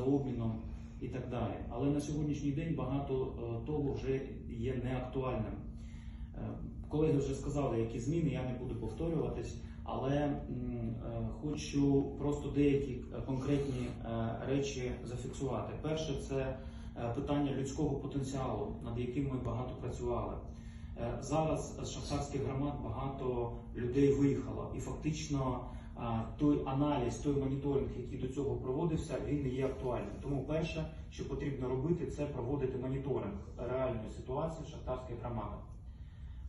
обміном і так далі. Але на сьогоднішній день багато е, того вже є неактуальним. Е, Колеги вже сказали, які зміни, я не буду повторюватись, але е, хочу просто деякі конкретні речі зафіксувати. Перше, це питання людського потенціалу, над яким ми багато працювали. Зараз з шахтарських громад багато людей виїхало, і фактично той аналіз, той моніторинг, який до цього проводився, він не є актуальним. Тому перше, що потрібно робити, це проводити моніторинг реальної ситуації в шахтарських громадах.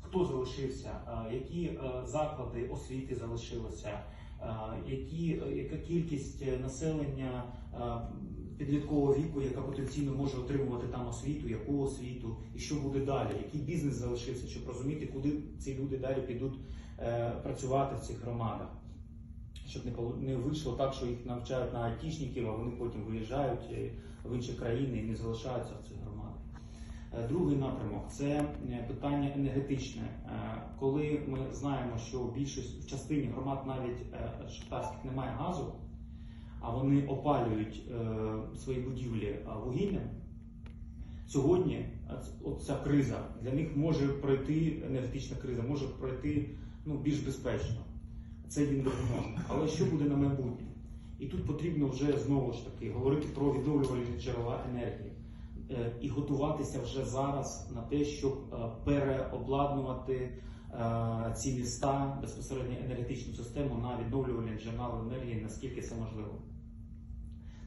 Хто залишився, які е, заклади освіти залишилися, які, е, яка кількість е, населення підліткового віку, яка потенційно може отримувати там освіту, яку освіту, і що буде далі, який бізнес залишився, щоб розуміти, куди ці люди далі підуть працювати в цих громадах. Щоб не вийшло так, що їх навчають на айтішників, а вони потім виїжджають е, в інші країни і не залишаються в цих громадах. Е, Другий напрямок це е, питання енергетичне. Коли ми знаємо, що більшість в частині громад навіть шахтарських немає газу, а вони опалюють свої будівлі вугіллям, сьогодні ця криза для них може пройти енергетична криза, може пройти ну, більш безпечно. Це їм допоможе. Але що буде на майбутнє? І тут потрібно вже знову ж таки говорити про відновлювальні джерела енергії е, і готуватися вже зараз на те, щоб е, переобладнувати е, ці міста безпосередньо енергетичну систему на відновлювальні джерела енергії, наскільки це можливо.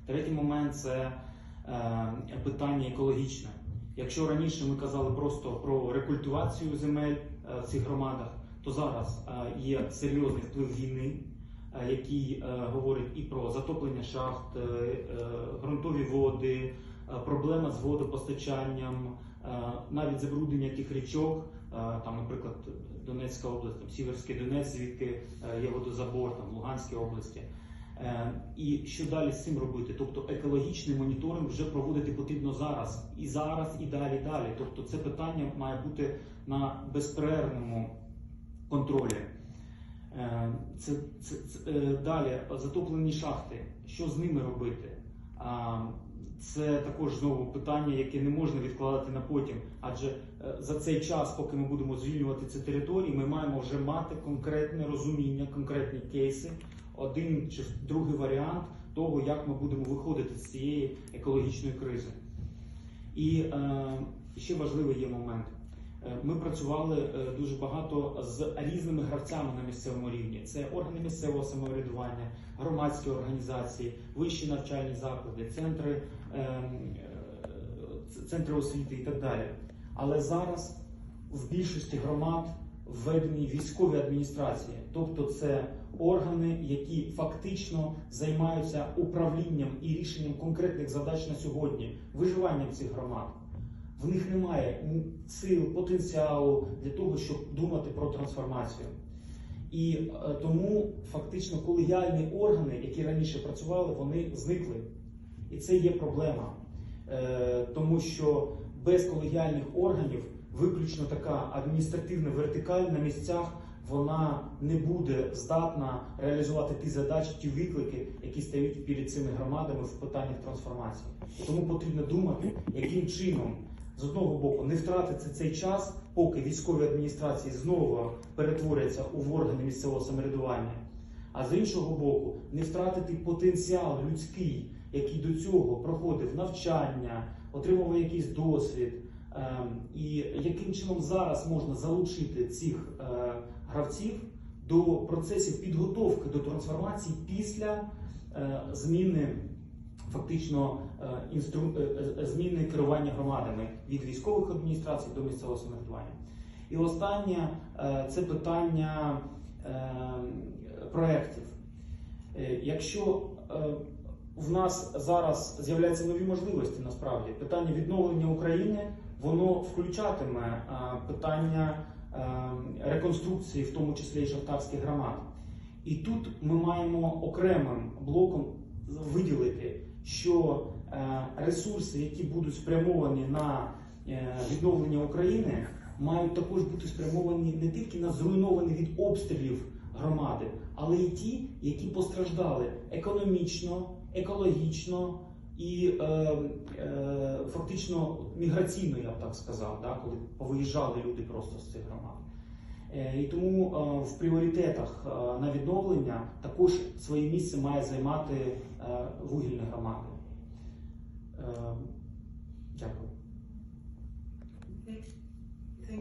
Третій момент це питання екологічне. Якщо раніше ми казали просто про рекультивацію земель в цих громадах, то зараз е, є серйозний вплив війни, е, який е, говорить і про затоплення шахт, ґрунтові води, проблема з водопостачанням, навіть забруднення тих річок, там, наприклад, Донецька область, там, Сіверський Донець, звідки є водозабор, там, Луганській області. І що далі з цим робити? Тобто екологічний моніторинг вже проводити потрібно зараз, і зараз, і далі, і далі. Тобто це питання має бути на безперервному контролі. Е, Це, це, це, е, далі затоплені шахти. Що з ними робити? Це також знову питання, яке не можна відкладати на потім. Адже е, за цей час, поки ми будемо звільнювати ці території, ми маємо вже мати конкретне розуміння, конкретні кейси, один чи другий варіант того, як ми будемо виходити з цієї екологічної кризи. І е, ще важливий є момент. Е, Ми працювали е, дуже багато з різними гравцями на місцевому рівні. Це органи місцевого самоврядування, громадські організації, вищі навчальні заклади, центри, е, е, центри освіти і так далі. Але зараз в більшості громад введені військові адміністрації, тобто це органи, які фактично займаються управлінням і рішенням конкретних задач на сьогодні, виживанням цих громад. В них немає сил, потенціалу для того, щоб думати про трансформацію. І е, тому фактично колегіальні органи, які раніше працювали, вони зникли. І це є проблема. Е, тому що без колегіальних органів виключно така адміністративна вертикаль на місцях вона не буде здатна реалізувати ті задачі, ті виклики, які стоять перед цими громадами в питаннях трансформації. Тому потрібно думати, яким чином з одного боку не втратити цей час, поки військові адміністрації знову перетворяться у органи місцевого самоврядування. А з іншого боку, не втратити потенціал людський, який до цього проходив навчання, отримував якийсь досвід, Ем, і яким чином зараз можна залучити цих е, гравців до процесів підготовки до трансформації після е, зміни фактично е, інстру... е, е, зміни керування громадами від військових адміністрацій до місцевого самоврядування. І останнє це питання проєктів. Якщо в нас зараз з'являються нові можливості, насправді питання відновлення України воно включатиме питання реконструкції, в тому числі і шахтарських громад. І тут ми маємо окремим блоком виділити, що е, ресурси, які будуть спрямовані на е, відновлення України, мають також бути спрямовані не тільки на зруйновані від обстрілів громади, але й ті, які постраждали економічно, екологічно, і е, е, фактично міграційно, я б так сказав, да, коли повиїжджали люди просто з цих громад. Е, і тому е, в пріоритетах е, на відновлення також своє місце має займати вугільна громади. Дякую.